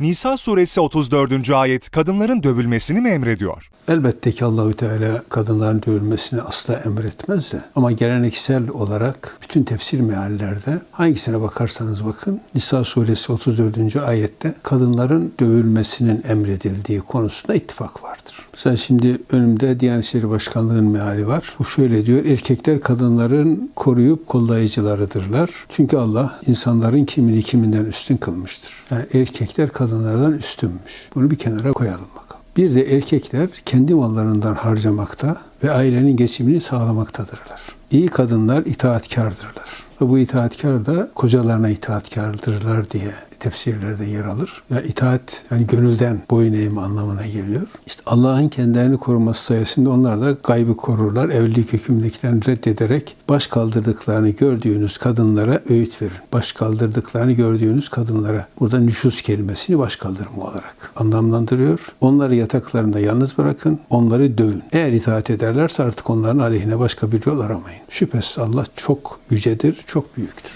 Nisa suresi 34. ayet kadınların dövülmesini mi emrediyor? Elbette ki Allahü Teala kadınların dövülmesini asla emretmez de ama geleneksel olarak bütün tefsir meallerde hangisine bakarsanız bakın Nisa suresi 34. ayette kadınların dövülmesinin emredildiği konusunda ittifak vardır. Mesela şimdi önümde Diyanet İşleri Başkanlığı'nın meali var. Bu şöyle diyor. Erkekler kadınların koruyup kollayıcılarıdırlar. Çünkü Allah insanların kimini kiminden üstün kılmıştır. Yani erkekler kadınlardan üstünmüş. Bunu bir kenara koyalım bakalım. Bir de erkekler kendi mallarından harcamakta ve ailenin geçimini sağlamaktadırlar. İyi kadınlar itaatkardırlar. Ve bu itaatkar da kocalarına itaatkardırlar diye tefsirlerde yer alır. Yani itaat yani gönülden boyun eğme anlamına geliyor. İşte Allah'ın kendilerini koruması sayesinde onlar da gaybı korurlar. Evlilik hükümlülüklerini reddederek baş kaldırdıklarını gördüğünüz kadınlara öğüt verin. Baş kaldırdıklarını gördüğünüz kadınlara. Burada nüşuz kelimesini baş kaldırma olarak anlamlandırıyor. Onları yataklarında yalnız bırakın. Onları dövün. Eğer itaat ederlerse artık onların aleyhine başka bir yol aramayın. Şüphesiz Allah çok yücedir, çok büyüktür.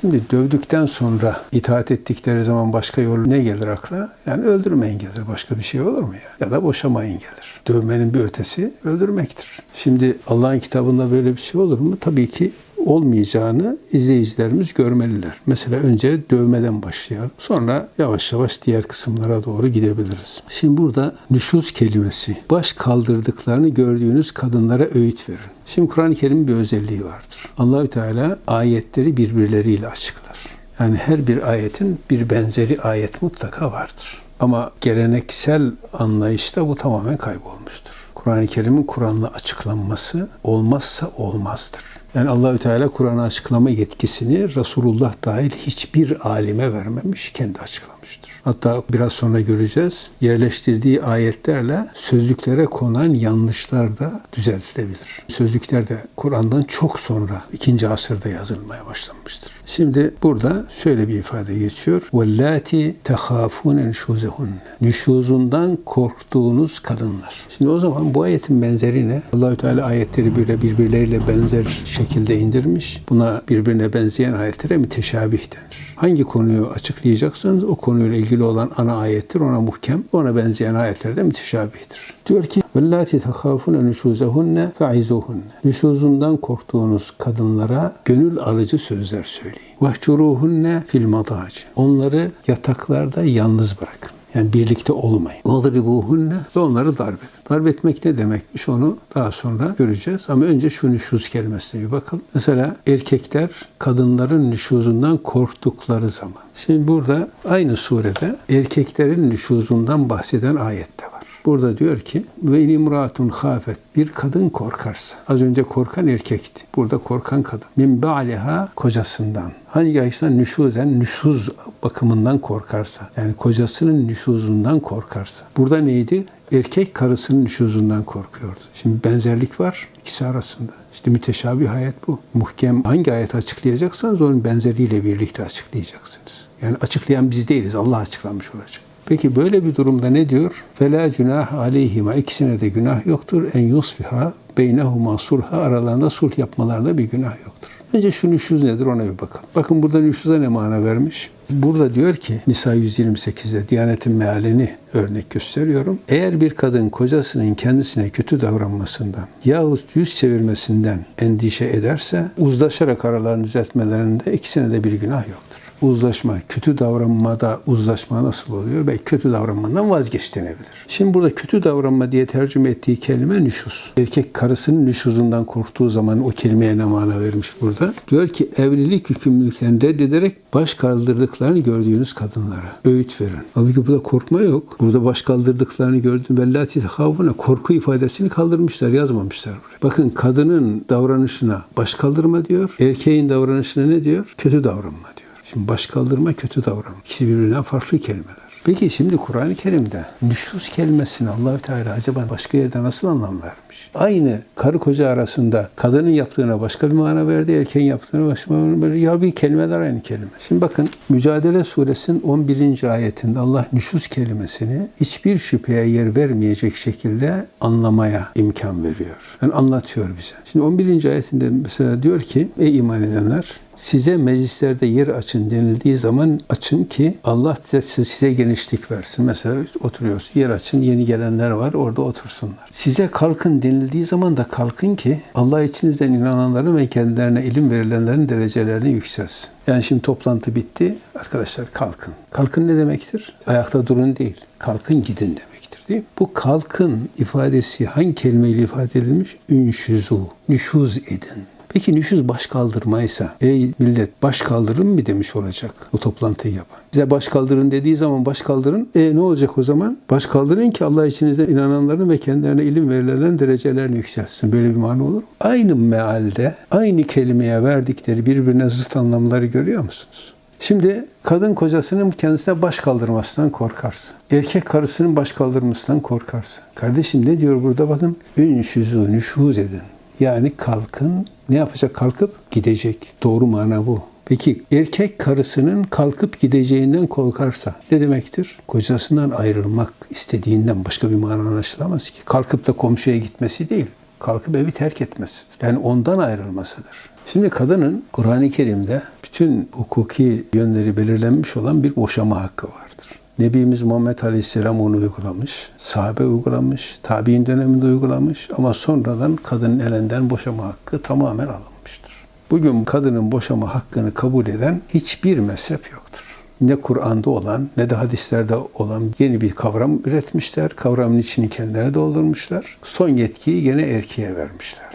Şimdi dövdükten sonra itaat ettikleri zaman başka yol ne gelir akla? Yani öldürmeyin gelir. Başka bir şey olur mu ya? Ya da boşamayın gelir. Dövmenin bir ötesi öldürmektir. Şimdi Allah'ın kitabında böyle bir şey olur mu? Tabii ki olmayacağını izleyicilerimiz görmeliler. Mesela önce dövmeden başlayalım. Sonra yavaş yavaş diğer kısımlara doğru gidebiliriz. Şimdi burada nüşuz kelimesi. Baş kaldırdıklarını gördüğünüz kadınlara öğüt verin. Şimdi Kur'an-ı Kerim'in bir özelliği vardır. Allahü Teala ayetleri birbirleriyle açıklar. Yani her bir ayetin bir benzeri ayet mutlaka vardır. Ama geleneksel anlayışta bu tamamen kaybolmuştur. Kur'an-ı Kerim'in Kur'an'la açıklanması olmazsa olmazdır. Yani Allahü Teala Kur'an'ı açıklama yetkisini Resulullah dahil hiçbir alime vermemiş, kendi açıklamıştır. Hatta biraz sonra göreceğiz. Yerleştirdiği ayetlerle sözlüklere konan yanlışlar da düzeltilebilir. Sözlükler de Kur'an'dan çok sonra ikinci asırda yazılmaya başlanmıştır. Şimdi burada şöyle bir ifade geçiyor. وَاللَّاتِ تَخَافُونَ نُشُوزَهُنَّ Nüşuzundan korktuğunuz kadınlar. Şimdi o zaman bu ayetin benzeri ne? Allahü Teala ayetleri böyle birbirleriyle benzer şekilde indirmiş. Buna birbirine benzeyen ayetlere müteşabih denir. Hangi konuyu açıklayacaksanız o konuyla ilgili olan ana ayettir. Ona muhkem, ona benzeyen ayetler de müteşabihtir. Diyor ki وَاللَّاتِ تَخَافُونَ نُشُوزَهُنَّ فَعِزُوهُنَّ Nüşuzundan korktuğunuz kadınlara gönül alıcı sözler söyleyin. وَحْچُرُوهُنَّ fil madac. Onları yataklarda yalnız bırakın. Yani birlikte olmayın. Vadribuhunne ve onları darp edin. Etmek ne demekmiş onu daha sonra göreceğiz. Ama önce şu nüşuz kelimesine bir bakalım. Mesela erkekler kadınların nüşuzundan korktukları zaman. Şimdi burada aynı surede erkeklerin nüşuzundan bahseden ayet de var. Burada diyor ki ve imratun khafet bir kadın korkarsa az önce korkan erkekti. Burada korkan kadın. Min ba'liha kocasından. Hangi açıdan nüşuzen nüşuz bakımından korkarsa yani kocasının nüşuzundan korkarsa. Burada neydi? Erkek karısının nüşuzundan korkuyordu. Şimdi benzerlik var ikisi arasında. İşte müteşabih ayet bu. Muhkem hangi ayet açıklayacaksanız onun benzeriyle birlikte açıklayacaksınız. Yani açıklayan biz değiliz. Allah açıklamış olacak. Peki böyle bir durumda ne diyor? Fela günah aleyhima ikisine de günah yoktur. En yusfiha beynehuma sulha aralarında sulh yapmalarında bir günah yoktur. Önce şu nüşuz nedir ona bir bakalım. Bakın burada nüşuza ne mana vermiş? Burada diyor ki Nisa 128'de Diyanet'in mealini örnek gösteriyorum. Eğer bir kadın kocasının kendisine kötü davranmasından yahut yüz çevirmesinden endişe ederse uzlaşarak aralarını düzeltmelerinde ikisine de bir günah yoktur uzlaşma, kötü davranmada uzlaşma nasıl oluyor? Belki kötü davranmadan vazgeç denebilir. Şimdi burada kötü davranma diye tercüme ettiği kelime nüşuz. Erkek karısının nüşuzundan korktuğu zaman o kelimeye ne mana vermiş burada? Diyor ki evlilik yükümlülüklerini reddederek baş kaldırdıklarını gördüğünüz kadınlara öğüt verin. Halbuki burada korkma yok. Burada baş kaldırdıklarını gördüğün bellati havuna korku ifadesini kaldırmışlar, yazmamışlar buraya. Bakın kadının davranışına baş kaldırma diyor. Erkeğin davranışına ne diyor? Kötü davranma diyor. Şimdi baş kaldırma kötü davranma. İkisi birbirinden farklı kelimeler. Peki şimdi Kur'an-ı Kerim'de nüşuz kelimesini Allahü Teala acaba başka yerde nasıl anlam vermiş? Aynı karı koca arasında kadının yaptığına başka bir mana verdi, erkeğin yaptığına başka bir mana verdi. Ya bir kelimeler aynı kelime. Şimdi bakın Mücadele Suresinin 11. ayetinde Allah nüşuz kelimesini hiçbir şüpheye yer vermeyecek şekilde anlamaya imkan veriyor. Yani anlatıyor bize. Şimdi 11. ayetinde mesela diyor ki ey iman edenler Size meclislerde yer açın denildiği zaman açın ki Allah size, size genişlik versin. Mesela oturuyoruz. Yer açın. Yeni gelenler var. Orada otursunlar. Size kalkın denildiği zaman da kalkın ki Allah içinizden inananların ve kendilerine ilim verilenlerin derecelerini yükselsin. Yani şimdi toplantı bitti. Arkadaşlar kalkın. Kalkın ne demektir? Ayakta durun değil. Kalkın gidin demektir değil mi? Bu kalkın ifadesi hangi kelimeyle ifade edilmiş? Ünşüzu, nüşuz edin. Peki nüşüz baş kaldırmaysa, ey millet baş kaldırın mı demiş olacak o toplantıyı yapan. Bize baş kaldırın dediği zaman baş kaldırın. E ne olacak o zaman? Baş kaldırın ki Allah içinizde inananların ve kendilerine ilim verilenlerin derecelerini yükselsin. Böyle bir mana olur mu? Aynı mealde, aynı kelimeye verdikleri birbirine zıt anlamları görüyor musunuz? Şimdi kadın kocasının kendisine baş kaldırmasından korkarsa, erkek karısının baş kaldırmasından korkarsa. Kardeşim ne diyor burada bakın? Ünşüzü nüşuz edin. Yani kalkın ne yapacak? Kalkıp gidecek. Doğru mana bu. Peki erkek karısının kalkıp gideceğinden korkarsa ne demektir? Kocasından ayrılmak istediğinden başka bir mana anlaşılamaz ki. Kalkıp da komşuya gitmesi değil. Kalkıp evi terk etmesidir. Yani ondan ayrılmasıdır. Şimdi kadının Kur'an-ı Kerim'de bütün hukuki yönleri belirlenmiş olan bir boşama hakkı vardır. Nebimiz Muhammed Aleyhisselam onu uygulamış, sahabe uygulamış, tabi'in döneminde uygulamış ama sonradan kadının elinden boşama hakkı tamamen alınmıştır. Bugün kadının boşama hakkını kabul eden hiçbir mezhep yoktur. Ne Kur'an'da olan ne de hadislerde olan yeni bir kavram üretmişler. Kavramın içini kendilerine doldurmuşlar. Son yetkiyi gene erkeğe vermişlerdir.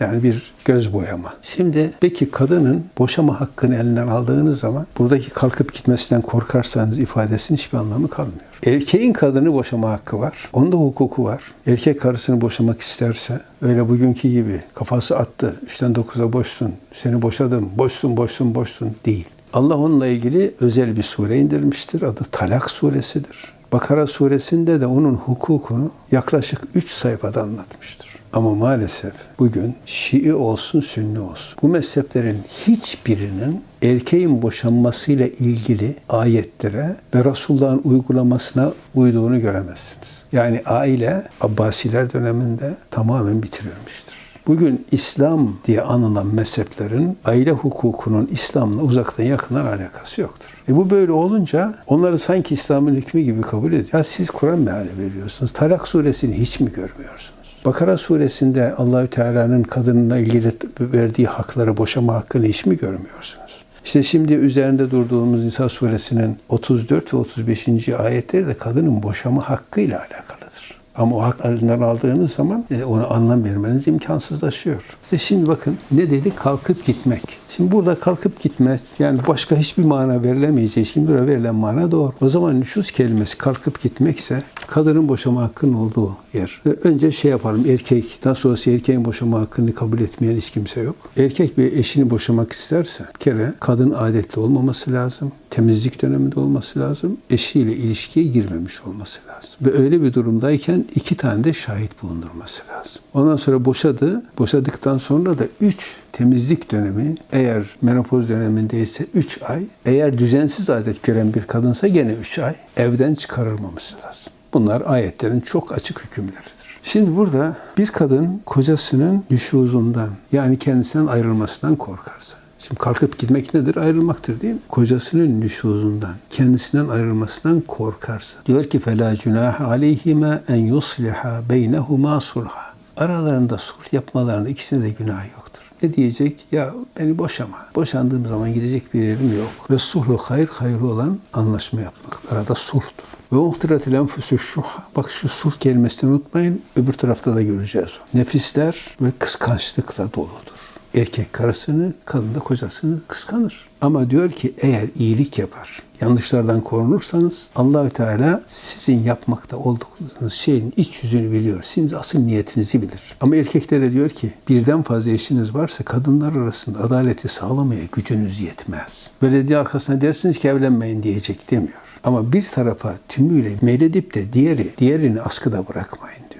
Yani bir göz boyama. Şimdi peki kadının boşama hakkını elinden aldığınız zaman buradaki kalkıp gitmesinden korkarsanız ifadesinin hiçbir anlamı kalmıyor. Erkeğin kadını boşama hakkı var. Onda hukuku var. Erkek karısını boşamak isterse öyle bugünkü gibi kafası attı. Üçten dokuza boşsun. Seni boşadım. Boşsun, boşsun, boşsun değil. Allah onunla ilgili özel bir sure indirmiştir. Adı Talak suresidir. Bakara suresinde de onun hukukunu yaklaşık 3 sayfada anlatmıştır. Ama maalesef bugün Şii olsun, Sünni olsun. Bu mezheplerin hiçbirinin erkeğin boşanmasıyla ilgili ayetlere ve Resulullah'ın uygulamasına uyduğunu göremezsiniz. Yani aile Abbasiler döneminde tamamen bitirilmiştir. Bugün İslam diye anılan mezheplerin aile hukukunun İslam'la uzaktan yakından alakası yoktur. E bu böyle olunca onları sanki İslam'ın hükmü gibi kabul ediyor. Ya siz Kur'an meali veriyorsunuz. Talak suresini hiç mi görmüyorsunuz? Bakara suresinde Allahü Teala'nın kadınla ilgili verdiği hakları, boşama hakkını hiç mi görmüyorsunuz? İşte şimdi üzerinde durduğumuz Nisa suresinin 34 ve 35. ayetleri de kadının boşama hakkıyla alakalıdır. Ama o hak elinden aldığınız zaman e, ona anlam vermeniz imkansızlaşıyor. İşte şimdi bakın ne dedi? Kalkıp gitmek. Şimdi burada kalkıp gitmek yani başka hiçbir mana verilemeyeceği şimdi burada verilen mana doğru. O zaman nüşuz kelimesi kalkıp gitmekse kadının boşama hakkının olduğu yer. Önce şey yapalım erkek, daha sonrası erkeğin boşama hakkını kabul etmeyen hiç kimse yok. Erkek bir eşini boşamak isterse bir kere kadın adetli olmaması lazım. Temizlik döneminde olması lazım. Eşiyle ilişkiye girmemiş olması lazım. Ve öyle bir durumdayken iki tane de şahit bulundurması lazım. Ondan sonra boşadı. Boşadıktan sonra da üç temizlik dönemi eğer menopoz dönemindeyse 3 ay, eğer düzensiz adet gören bir kadınsa gene 3 ay evden çıkarılmaması lazım. Bunlar ayetlerin çok açık hükümleridir. Şimdi burada bir kadın kocasının nüşuzundan yani kendisinden ayrılmasından korkarsa, Şimdi kalkıp gitmek nedir? Ayrılmaktır değil mi? Kocasının nüşuzundan, kendisinden ayrılmasından korkarsa. Diyor ki فَلَا جُنَاهَ عَلَيْهِمَا اَنْ يُصْلِحَا بَيْنَهُمَا صُلْحًا Aralarında sulh yapmalarında ikisine de günah yoktur. Ne diyecek? Ya beni boşama. Boşandığım zaman gidecek bir yerim yok. Ve sulhu hayır hayır olan anlaşma yapmak. Arada sulhtur. Ve muhtiretil enfüsü şuha. Bak şu sulh kelimesini unutmayın. Öbür tarafta da göreceğiz onu. Nefisler böyle kıskançlıkla doludur. Erkek karısını, kadın da kocasını kıskanır. Ama diyor ki eğer iyilik yapar, yanlışlardan korunursanız Allahü Teala sizin yapmakta olduğunuz şeyin iç yüzünü biliyor. Sizin asıl niyetinizi bilir. Ama erkeklere diyor ki birden fazla eşiniz varsa kadınlar arasında adaleti sağlamaya gücünüz yetmez. Belediye arkasına dersiniz ki evlenmeyin diyecek demiyor. Ama bir tarafa tümüyle meyledip de diğeri, diğerini askıda bırakmayın diyor.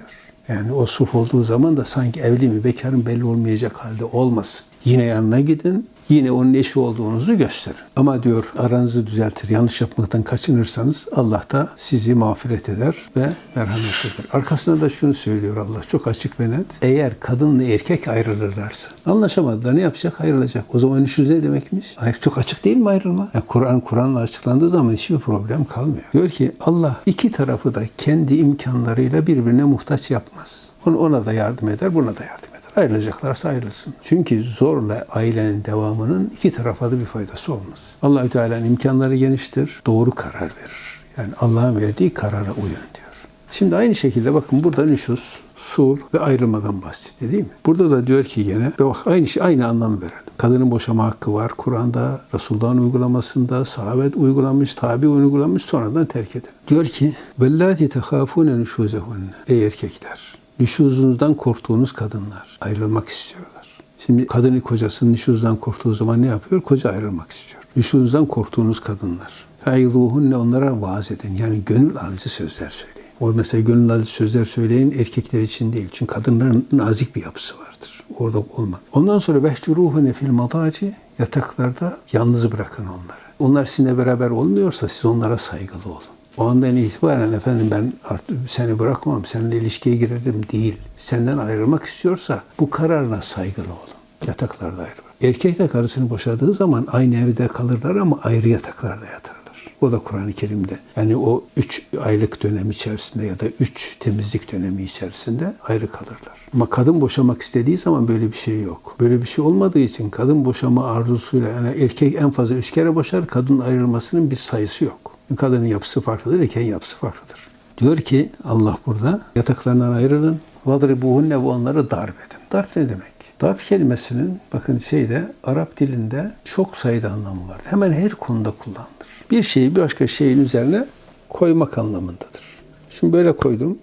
Yani o sulh olduğu zaman da sanki evli mi bekarın belli olmayacak halde olmasın. Yine yanına gidin, Yine onun eşi olduğunuzu gösterin. Ama diyor aranızı düzeltir, yanlış yapmaktan kaçınırsanız Allah da sizi mağfiret eder ve merhamet eder. Arkasında da şunu söylüyor Allah çok açık ve net. Eğer kadınla erkek ayrılırlarsa anlaşamadılar ne yapacak? Ayrılacak. O zaman nüşüz ne demekmiş? Hayır, çok açık değil mi ayrılma? Yani Kur'an Kur'an'la açıklandığı zaman hiçbir problem kalmıyor. Diyor ki Allah iki tarafı da kendi imkanlarıyla birbirine muhtaç yapmaz. Ona da yardım eder, buna da yardım eder. Ayrılacaklarsa ayrılsın. Çünkü zorla ailenin devamının iki tarafa da bir faydası olmaz. Allahü Teala'nın imkanları geniştir, doğru karar verir. Yani Allah'ın verdiği karara uyun diyor. Şimdi aynı şekilde bakın burada nüşus, sul ve ayrılmadan bahsetti değil mi? Burada da diyor ki gene bak aynı şey aynı anlam verelim. Kadının boşama hakkı var Kur'an'da, Resulullah'ın uygulamasında, sahabet uygulanmış, tabi uygulanmış sonradan terk edin. Diyor ki vellati tehafune nüşuzehunne ey erkekler nüşuzunuzdan korktuğunuz kadınlar ayrılmak istiyorlar. Şimdi kadının kocasının nüşuzdan korktuğu zaman ne yapıyor? Koca ayrılmak istiyor. Nüşuzdan korktuğunuz kadınlar. Feyzuhunne onlara vaaz edin. Yani gönül alıcı sözler söyleyin. O mesela gönül alıcı sözler söyleyin erkekler için değil. Çünkü kadınların nazik bir yapısı vardır. Orada olmaz. Ondan sonra vehcuruhune fil madaci yataklarda yalnız bırakın onları. Onlar sizinle beraber olmuyorsa siz onlara saygılı olun. O andan itibaren efendim ben artık seni bırakmam, seninle ilişkiye girerim değil. Senden ayrılmak istiyorsa bu kararına saygılı olun. Yataklarda ayrı. Erkek de karısını boşadığı zaman aynı evde kalırlar ama ayrı yataklarda yatarlar. O da Kur'an-ı Kerim'de. Yani o üç aylık dönem içerisinde ya da üç temizlik dönemi içerisinde ayrı kalırlar. Ama kadın boşamak istediği zaman böyle bir şey yok. Böyle bir şey olmadığı için kadın boşama arzusuyla yani erkek en fazla üç kere boşar, kadın ayrılmasının bir sayısı yok. Kadının yapısı farklıdır, erkeğin yapısı farklıdır. Diyor ki Allah burada yataklarından ayrılın. Vadribuhunne ve onları darp edin. Darp ne demek? Darp kelimesinin bakın şeyde Arap dilinde çok sayıda anlamı var. Hemen her konuda kullanılır. Bir şeyi bir başka şeyin üzerine koymak anlamındadır. Şimdi böyle koydum.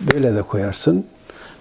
Böyle de koyarsın.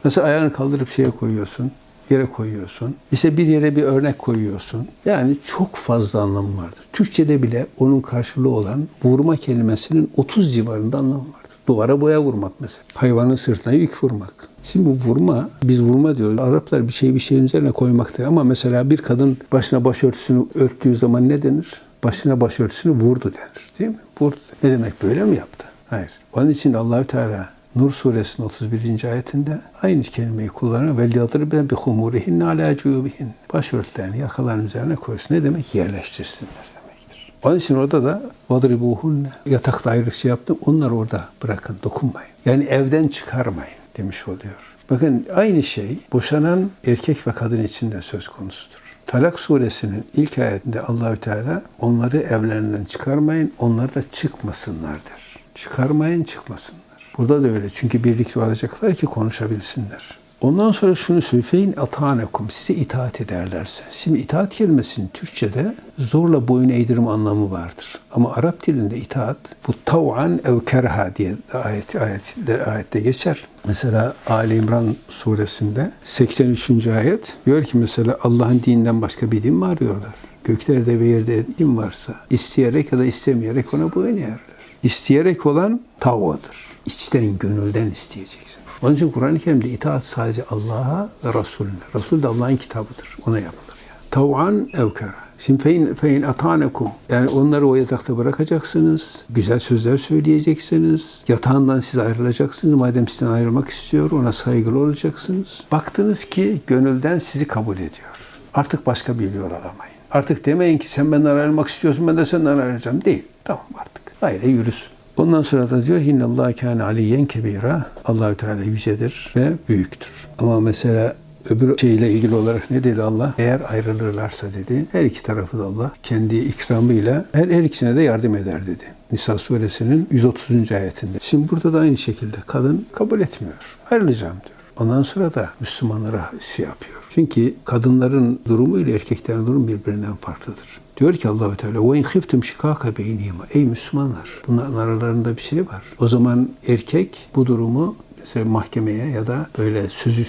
Mesela ayağını kaldırıp şeye koyuyorsun yere koyuyorsun. İşte bir yere bir örnek koyuyorsun. Yani çok fazla anlamı vardır. Türkçede bile onun karşılığı olan vurma kelimesinin 30 civarında anlamı vardır. Duvara boya vurmak mesela. Hayvanın sırtına yük vurmak. Şimdi bu vurma, biz vurma diyoruz. Araplar bir şeyi bir şeyin üzerine koymaktır. Ama mesela bir kadın başına başörtüsünü örttüğü zaman ne denir? Başına başörtüsünü vurdu denir. Değil mi? Vurdu. Ne demek böyle mi yaptı? Hayır. Onun için Allahü Teala Nur suresinin 31. ayetinde aynı kelimeyi kullanır. Vel yadribe bi humurihin ala cubihin. Başörtülerini yakaların üzerine koysun. Ne demek? Yerleştirsinler demektir. Onun için orada da vadribuhunne yatakta ayrı şey yaptım. Onları orada bırakın, dokunmayın. Yani evden çıkarmayın demiş oluyor. Bakın aynı şey boşanan erkek ve kadın için de söz konusudur. Talak suresinin ilk ayetinde Allahü Teala onları evlerinden çıkarmayın, onlar da çıkmasınlar der. Çıkarmayın, çıkmasınlar. Burada da öyle. Çünkü birlikte olacaklar ki konuşabilsinler. Ondan sonra şunu söyleyin atanekum size itaat ederlerse. Şimdi itaat kelimesinin Türkçe'de zorla boyun eğdirme anlamı vardır. Ama Arap dilinde itaat bu tav'an ev kerha diye ayet, ayet, ayette geçer. Mesela Ali İmran suresinde 83. ayet diyor ki mesela Allah'ın dininden başka bir din mi arıyorlar? Göklerde ve yerde din varsa isteyerek ya da istemeyerek ona boyun eğerler. İsteyerek olan tavvadır içten, gönülden isteyeceksin. Onun için Kur'an-ı Kerim'de itaat sadece Allah'a ve Resulüne. Resul de Allah'ın kitabıdır. Ona yapılır yani. Tav'an evkara. Şimdi fein, fein atanekum. Yani onları o yatakta bırakacaksınız. Güzel sözler söyleyeceksiniz. Yatağından siz ayrılacaksınız. Madem sizden ayrılmak istiyor ona saygılı olacaksınız. Baktınız ki gönülden sizi kabul ediyor. Artık başka bir yol aramayın. Artık demeyin ki sen benden ayrılmak istiyorsun ben de senden ayrılacağım. Değil. Tamam artık. Ayrı yürüsün. Ondan sonra da diyor Allah kâne aliyyen kebira. Allahü Teala yücedir ve büyüktür. Ama mesela öbür şeyle ilgili olarak ne dedi Allah? Eğer ayrılırlarsa dedi. Her iki tarafı da Allah kendi ikramıyla her, her ikisine de yardım eder dedi. Nisa suresinin 130. ayetinde. Şimdi burada da aynı şekilde kadın kabul etmiyor. Ayrılacağım diyor. Ondan sonra da Müslümanlara şey yapıyor. Çünkü kadınların durumu ile erkeklerin durumu birbirinden farklıdır. Diyor ki Allahu Teala ve in khiftum shikaka beynihima. Ey Müslümanlar, bunların aralarında bir şey var. O zaman erkek bu durumu mesela mahkemeye ya da böyle sözü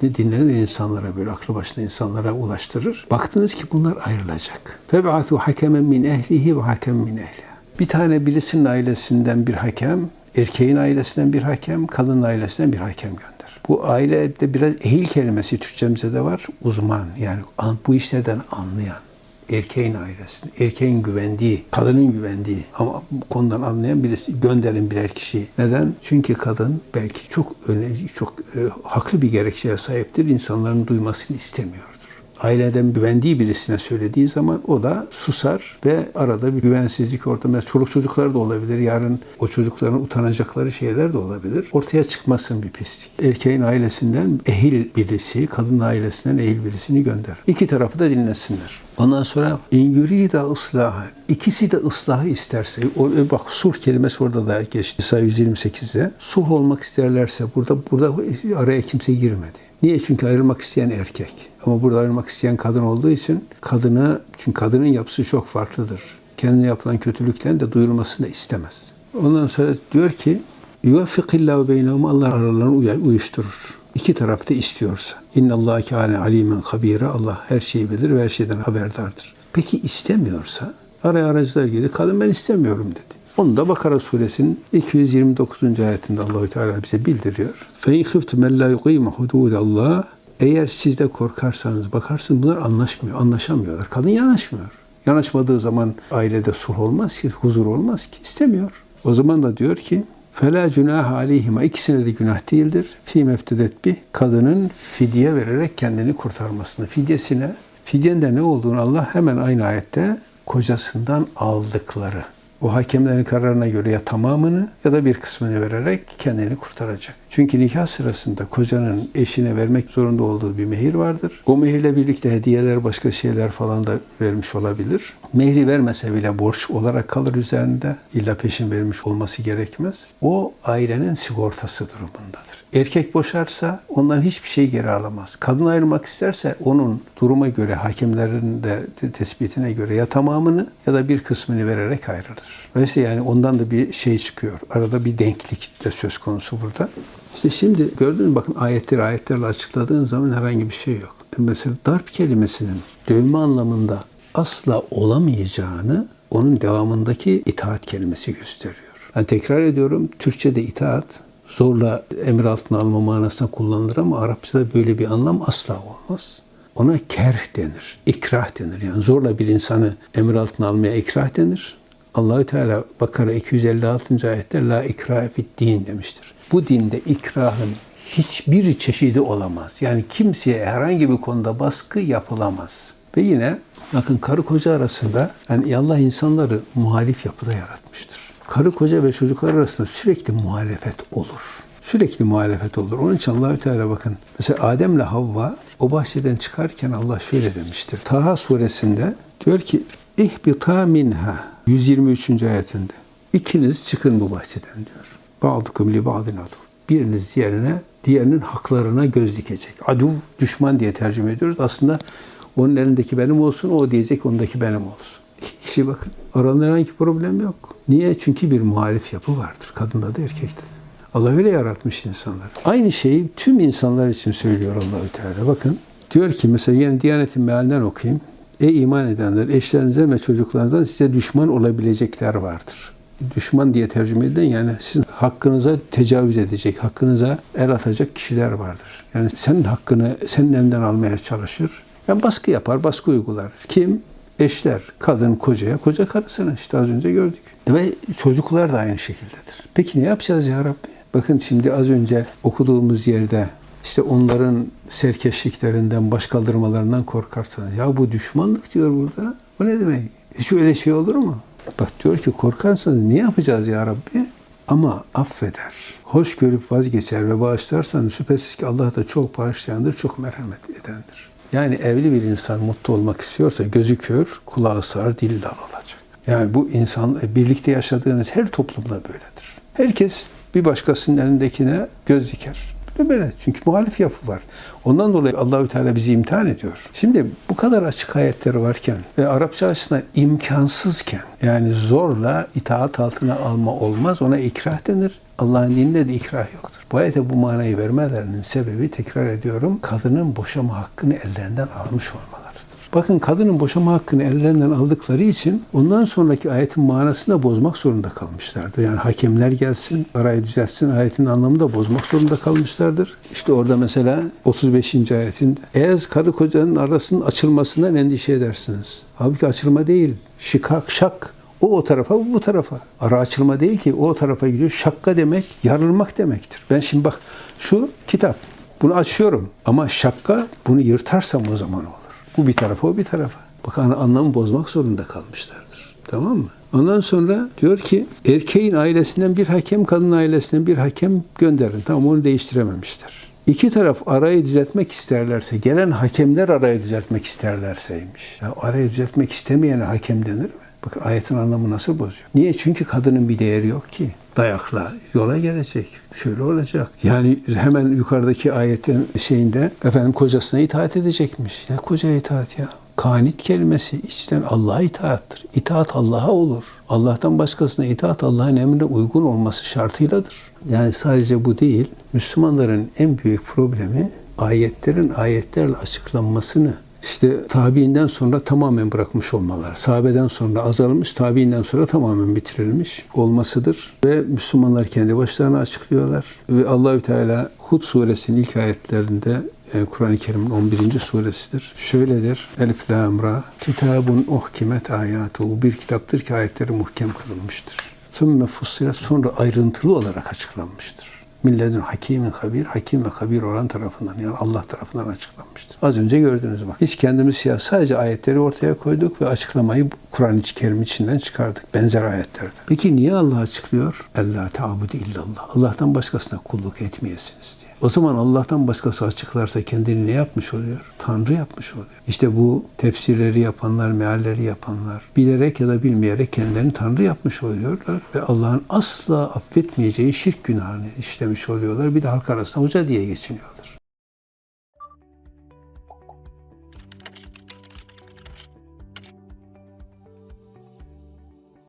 dinlenen insanlara böyle aklı başında insanlara ulaştırır. Baktınız ki bunlar ayrılacak. Feb'atu hakemen min ehlihi ve hakem min ehliha. Bir tane birisinin ailesinden bir hakem, erkeğin ailesinden bir hakem, kadının ailesinden bir hakem gönder. Bu ailede biraz ehil kelimesi Türkçemizde de var. Uzman yani an- bu işlerden anlayan. Erkeğin ailesini, erkeğin güvendiği, kadının güvendiği ama bu konudan anlayan birisi gönderin birer kişiyi. Neden? Çünkü kadın belki çok önemli, çok e, haklı bir gerekçeye sahiptir. İnsanların duymasını istemiyordur aileden güvendiği birisine söylediği zaman o da susar ve arada bir güvensizlik. Mesela çoluk çocuklar da olabilir. Yarın o çocukların utanacakları şeyler de olabilir. Ortaya çıkmasın bir pislik. Erkeğin ailesinden ehil birisi, kadın ailesinden ehil birisini gönder. İki tarafı da dinlesinler. Ondan sonra ingüri de ıslahı. İkisi de ıslahı isterse. O, e, bak sulh kelimesi orada da geçti. Sayı 128'de. Sulh olmak isterlerse burada burada araya kimse girmedi. Niye? Çünkü ayrılmak isteyen erkek. Ama burada ayrılmak isteyen kadın olduğu için kadına, çünkü kadının yapısı çok farklıdır. Kendine yapılan kötülükten de duyulmasını istemez. Ondan sonra diyor ki Yuvaffikillahu beynehum Allah aralarını uy- uyuşturur. İki taraf da istiyorsa. İnna Allah kâne alimen habira. Allah her şeyi bilir ve her şeyden haberdardır. Peki istemiyorsa araya aracılar girdi. Kadın ben istemiyorum dedi. Onu da Bakara suresinin 229. ayetinde Allahü Teala bize bildiriyor. Fe in khiftum en la yuqima hududallah eğer siz de korkarsanız bakarsın bunlar anlaşmıyor, anlaşamıyorlar. Kadın yanaşmıyor. Yanaşmadığı zaman ailede sulh olmaz ki, huzur olmaz ki. istemiyor. O zaman da diyor ki Fela günah aleyhima ikisine de günah değildir. Fi meftedet bir kadının fidye vererek kendini kurtarmasını. Fidyesine, fidyenin de ne olduğunu Allah hemen aynı ayette kocasından aldıkları. O hakemlerin kararına göre ya tamamını ya da bir kısmını vererek kendini kurtaracak. Çünkü nikah sırasında kocanın eşine vermek zorunda olduğu bir mehir vardır. O mehirle birlikte hediyeler, başka şeyler falan da vermiş olabilir. Mehri vermese bile borç olarak kalır üzerinde. İlla peşin vermiş olması gerekmez. O ailenin sigortası durumundadır. Erkek boşarsa ondan hiçbir şey geri alamaz. Kadın ayrılmak isterse onun duruma göre, hakimlerin de tespitine göre ya tamamını ya da bir kısmını vererek ayrılır. Dolayısıyla yani ondan da bir şey çıkıyor. Arada bir denklik de söz konusu burada. İşte şimdi gördünüz mü bakın ayetleri ayetlerle açıkladığın zaman herhangi bir şey yok. Mesela darp kelimesinin dövme anlamında asla olamayacağını onun devamındaki itaat kelimesi gösteriyor. Yani tekrar ediyorum Türkçe'de itaat zorla emir altına alma manasına kullanılır ama Arapçada böyle bir anlam asla olmaz. Ona kerh denir, ikrah denir. Yani zorla bir insanı emir altına almaya ikrah denir. Allahü Teala Bakara 256. ayette la ikrahe fid din demiştir. Bu dinde ikrahın hiçbir çeşidi olamaz. Yani kimseye herhangi bir konuda baskı yapılamaz. Ve yine bakın karı koca arasında yani Allah insanları muhalif yapıda yaratmıştır. Karı koca ve çocuklar arasında sürekli muhalefet olur. Sürekli muhalefet olur. Onun için Allahü Teala bakın. Mesela Adem'le Havva o bahçeden çıkarken Allah şöyle demiştir. Taha suresinde diyor ki İhbita minha 123. ayetinde. İkiniz çıkın bu bahçeden diyor. Ba'dukum li ba'din adu. Biriniz diğerine, diğerinin haklarına göz dikecek. Aduv, düşman diye tercüme ediyoruz. Aslında onun elindeki benim olsun, o diyecek ondaki benim olsun. Kişi bakın. Aralarında herhangi problem yok. Niye? Çünkü bir muhalif yapı vardır. Kadında da erkekte de. Allah öyle yaratmış insanları. Aynı şeyi tüm insanlar için söylüyor Allahü Teala. Bakın diyor ki mesela yine Diyanet'in mealinden okuyayım. Ey iman edenler eşlerinizden ve çocuklarınızdan size düşman olabilecekler vardır. Düşman diye tercüme edilen yani sizin hakkınıza tecavüz edecek, hakkınıza el atacak kişiler vardır. Yani senin hakkını senin elinden almaya çalışır. Yani baskı yapar, baskı uygular. Kim? Eşler, kadın kocaya, koca karısına işte az önce gördük. Ve çocuklar da aynı şekildedir. Peki ne yapacağız ya Rabbi? Bakın şimdi az önce okuduğumuz yerde işte onların serkeşliklerinden, baş kaldırmalarından korkarsanız. Ya bu düşmanlık diyor burada. Bu ne demek? Hiç öyle şey olur mu? Bak diyor ki korkarsanız ne yapacağız ya Rabbi? Ama affeder. Hoş görüp vazgeçer ve bağışlarsanız şüphesiz ki Allah da çok bağışlayandır, çok merhamet edendir. Yani evli bir insan mutlu olmak istiyorsa gözü kör, kulağı sağır, dili dal olacak. Yani bu insan birlikte yaşadığınız her toplumda böyledir. Herkes bir başkasının elindekine göz diker. Ve böyle. Çünkü muhalif yapı var. Ondan dolayı Allahü Teala bizi imtihan ediyor. Şimdi bu kadar açık ayetleri varken ve Arapça açısından imkansızken yani zorla itaat altına alma olmaz. Ona ikrah denir. Allah'ın dininde de ikrah yoktur. Bu ayete bu manayı vermelerinin sebebi tekrar ediyorum kadının boşama hakkını ellerinden almış olmalarıdır. Bakın kadının boşama hakkını ellerinden aldıkları için ondan sonraki ayetin manasını da bozmak zorunda kalmışlardır. Yani hakemler gelsin, arayı düzeltsin ayetin anlamını da bozmak zorunda kalmışlardır. İşte orada mesela 35. ayetinde eğer karı kocanın arasının açılmasından endişe edersiniz. Halbuki açılma değil, şikak, şak. O o tarafa, bu bu tarafa. Ara açılma değil ki o o tarafa gidiyor. Şakka demek yarılmak demektir. Ben şimdi bak şu kitap. Bunu açıyorum ama şakka bunu yırtarsam o zaman olur. Bu bir tarafa o bir tarafa. Bak an- anlamı bozmak zorunda kalmışlardır. Tamam mı? Ondan sonra diyor ki erkeğin ailesinden bir hakem, kadın ailesinden bir hakem gönderin. Tamam onu değiştirememişler. İki taraf arayı düzeltmek isterlerse, gelen hakemler arayı düzeltmek isterlerseymiş. Ya arayı düzeltmek istemeyene hakem denir mi? Bakın ayetin anlamı nasıl bozuyor. Niye? Çünkü kadının bir değeri yok ki. Dayakla yola gelecek. Şöyle olacak. Yani hemen yukarıdaki ayetin şeyinde efendim kocasına itaat edecekmiş. Ya kocaya itaat ya. Kanit kelimesi içten Allah'a itaattır. İtaat Allah'a olur. Allah'tan başkasına itaat Allah'ın emrine uygun olması şartıyladır. Yani sadece bu değil. Müslümanların en büyük problemi ayetlerin ayetlerle açıklanmasını işte tabiinden sonra tamamen bırakmış olmaları. Sahabeden sonra azalmış, tabiinden sonra tamamen bitirilmiş olmasıdır. Ve Müslümanlar kendi başlarına açıklıyorlar. Ve Allahü Teala Hud suresinin ilk ayetlerinde e, Kur'an-ı Kerim'in 11. suresidir. Şöyledir. Elif lam ra kitabun uhkimet ayatu. Bu bir kitaptır ki ayetleri muhkem kılınmıştır. Sümme fussilet sonra ayrıntılı olarak açıklanmıştır. Milledün hakimin habir, hakim ve habir olan tarafından yani Allah tarafından açıklanmıştır. Az önce gördünüz bak. Biz kendimiz ya sadece ayetleri ortaya koyduk ve açıklamayı Kur'an-ı Kerim içinden çıkardık. Benzer ayetlerde. Peki niye Allah açıklıyor? Allah ta'budu illallah. Allah'tan başkasına kulluk etmeyesiniz diye. O zaman Allah'tan başkası açıklarsa kendini ne yapmış oluyor? Tanrı yapmış oluyor. İşte bu tefsirleri yapanlar, mealleri yapanlar bilerek ya da bilmeyerek kendilerini Tanrı yapmış oluyorlar ve Allah'ın asla affetmeyeceği şirk günahını işlemiş oluyorlar. Bir de halk arasında hoca diye geçiniyorlar.